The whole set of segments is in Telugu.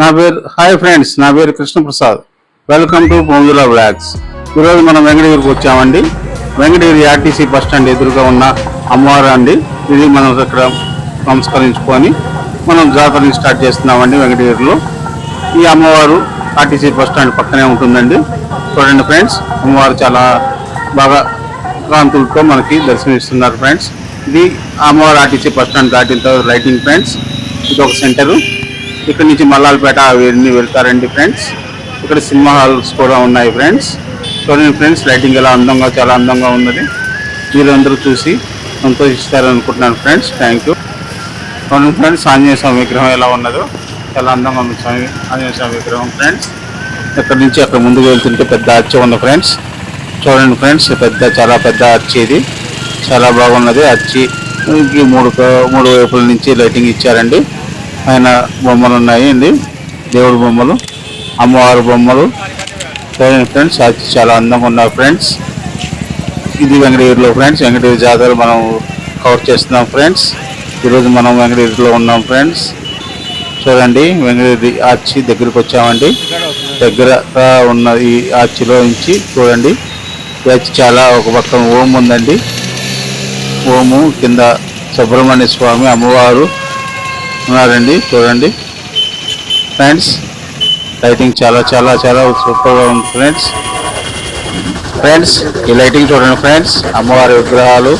నా పేరు హాయ్ ఫ్రెండ్స్ నా పేరు Krishnaprasad. Welcome to Pondula blogs ఈరోజు మనం వెంకటగిరికి వచ్చామండి. వెంకటగిరి ఆర్టీసీ బస్ స్టాండ్ ఎదురుగా ఉన్న అమ్మవారు అండి. ఇది మనం ఇక్కడ సంస్కరించుకొని మనం జాతరని స్టార్ట్ చేస్తున్నామండి వెంకటగిరిలో. ఈ అమ్మవారు ఆర్టీసీ బస్ స్టాండ్ పక్కనే ఉంటుందండి. చూడండి ఫ్రెండ్స్ అమ్మవారు చాలా బాగా కాంతులతో మనకి దర్శనమిస్తున్నారు ఫ్రెండ్స్. ఇది అమ్మవారు ఆర్టీసీ బస్ స్టాండ్ దాటిన తర్వాత లైటింగ్ ఫ్రెండ్స్ ఇది ఒక సెంటరు ఇక్కడ నుంచి మల్లాలపేట అవన్నీ వెళ్తారండి ఫ్రెండ్స్. ఇక్కడ సినిమా హాల్స్ కూడా ఉన్నాయి ఫ్రెండ్స్. చూడండి ఫ్రెండ్స్ లైటింగ్ ఎలా అందంగా చాలా అందంగా ఉన్నది. మీరందరూ చూసి సంతోషిస్తారనుకుంటున్నాను ఫ్రెండ్స్. Thank you. చూడండి ఫ్రెండ్స్ ఆంజనేయ స్వామి విగ్రహం ఎలా ఉన్నదో చాలా అందంగా ఉంది స్వామి ఆంజనేయ స్వామి విగ్రహం ఫ్రెండ్స్. ఇక్కడ నుంచి అక్కడ ముందుకు వెళ్తుంటే పెద్ద అచ్చి ఉంది ఫ్రెండ్స్. చూడండి ఫ్రెండ్స్ పెద్ద చాలా పెద్ద అచ్చి ఇది. చాలా బాగున్నది. అచ్చి మూడు మూడు వైపుల నుంచి లైటింగ్ ఇచ్చారండి. ఆయన బొమ్మలు ఉన్నాయి అండి. దేవుడి బొమ్మలు అమ్మవారి బొమ్మలు. ఫ్రెండ్స్ అది చాలా అందంగా ఉన్నాయి ఫ్రెండ్స్. ఇది వెంకటగిరిలో ఫ్రెండ్స్ వెంకటగిరి జాతర మనం కవర్ చేస్తున్నాం ఫ్రెండ్స్. ఈరోజు మనం వెంకటగిరిలో ఉన్నాం ఫ్రెండ్స్. చూడండి వెంకటగిరి ఆర్చి దగ్గరికి వచ్చామండి. దగ్గరగా ఉన్న ఈ ఆర్చిలో నుంచి చూడండి. ఈ చాలా ఒక పక్కన ఓం ఉందండి. ఓము కింద సుబ్రహ్మణ్య స్వామి అమ్మవారు ఉన్నారండి చూడండి. ఫ్రెండ్స్ లైటింగ్ చాలా చాలా చాలా సూపర్గా ఉంది ఫ్రెండ్స్ ఫ్రెండ్స్ ఈ లైటింగ్ చూడండి ఫ్రెండ్స్ అమ్మవారి విగ్రహాలు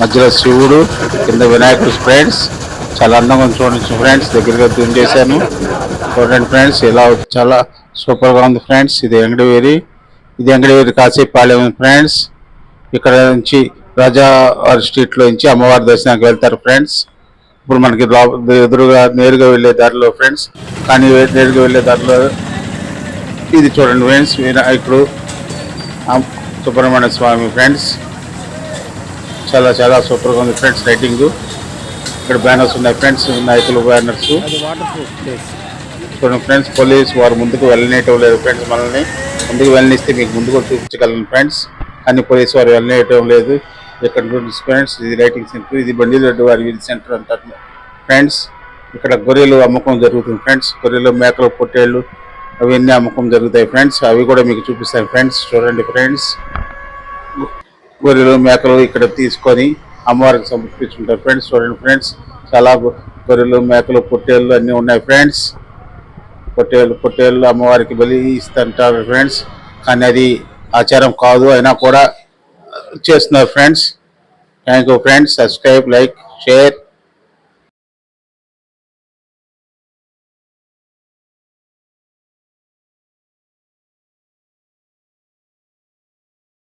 మధ్యలో శివుడు కింద వినాయకుడు ఫ్రెండ్స్ చాలా అందంగా ఉంది చూడండి ఫ్రెండ్స్ దగ్గరగా జూమ్ చేశాను. చూడండి ఫ్రెండ్స్ ఇలా చాలా సూపర్గా ఉంది ఫ్రెండ్స్ ఇది వెంకటగిరి ఇది వెంకటగిరి కాసేపాలెం ఫ్రెండ్స్ ఇక్కడ నుంచి రాజా స్ట్రీట్లో నుంచి అమ్మవారి దర్శనానికి వెళ్తారు ఫ్రెండ్స్ ఇప్పుడు మనకి ఎదురుగా నేరుగా వెళ్ళే దారిలో ఫ్రెండ్స్ కానీ నేరుగా వెళ్ళే దారిలో ఇది చూడండి ఫ్రెండ్స్ వినాయకుడు సుబ్రహ్మణ్య స్వామి ఫ్రెండ్స్ చాలా చాలా సూపర్గా ఉంది ఫ్రెండ్స్ లైటింగ్ ఇక్కడ బ్యానర్స్ ఉన్నాయి ఫ్రెండ్స్ నాయకులు బ్యానర్స్ చూడండి ఫ్రెండ్స్ పోలీస్ వారు ముందుకు వెళ్ళనేయటం లేదు ఫ్రెండ్స్ మనల్ని. ముందుకు వెళ్ళనిస్తే మీకు ముందుకు చూపించగలను ఫ్రెండ్స్ కానీ పోలీస్ వారు వెళ్ళనేయటం లేదు. ఇక్కడ ఫ్రెండ్స్ ఇది రైటింగ్ సెంటర్ ఇది బండిరెడ్డి వారి వీధి సెంటర్ అంటారు ఫ్రెండ్స్ ఇక్కడ గొర్రెలు అమ్మకం జరుగుతుంది. ఫ్రెండ్స్ గొర్రెలు మేకలు పొట్టేళ్ళు అవన్నీ అమ్మకం జరుగుతాయి. ఫ్రెండ్స్ అవి కూడా మీకు చూపిస్తాను. ఫ్రెండ్స్ చూడండి ఫ్రెండ్స్ గొర్రెలు మేకలు ఇక్కడ తీసుకొని అమ్మవారికి సమర్పించుకుంటారు. ఫ్రెండ్స్ చూడండి ఫ్రెండ్స్ చాలా గొర్రెలు మేకలు పొట్టేళ్ళు అన్నీ ఉన్నాయి. ఫ్రెండ్స్ పొట్టేళ్ళు పొట్టేళ్ళు అమ్మవారికి బలి ఇస్తుంటారు. ఫ్రెండ్స్ కానీ అది ఆచారం కాదు. అయినా కూడా చేస్తున్నారు friends. Thank you friends. Subscribe like share.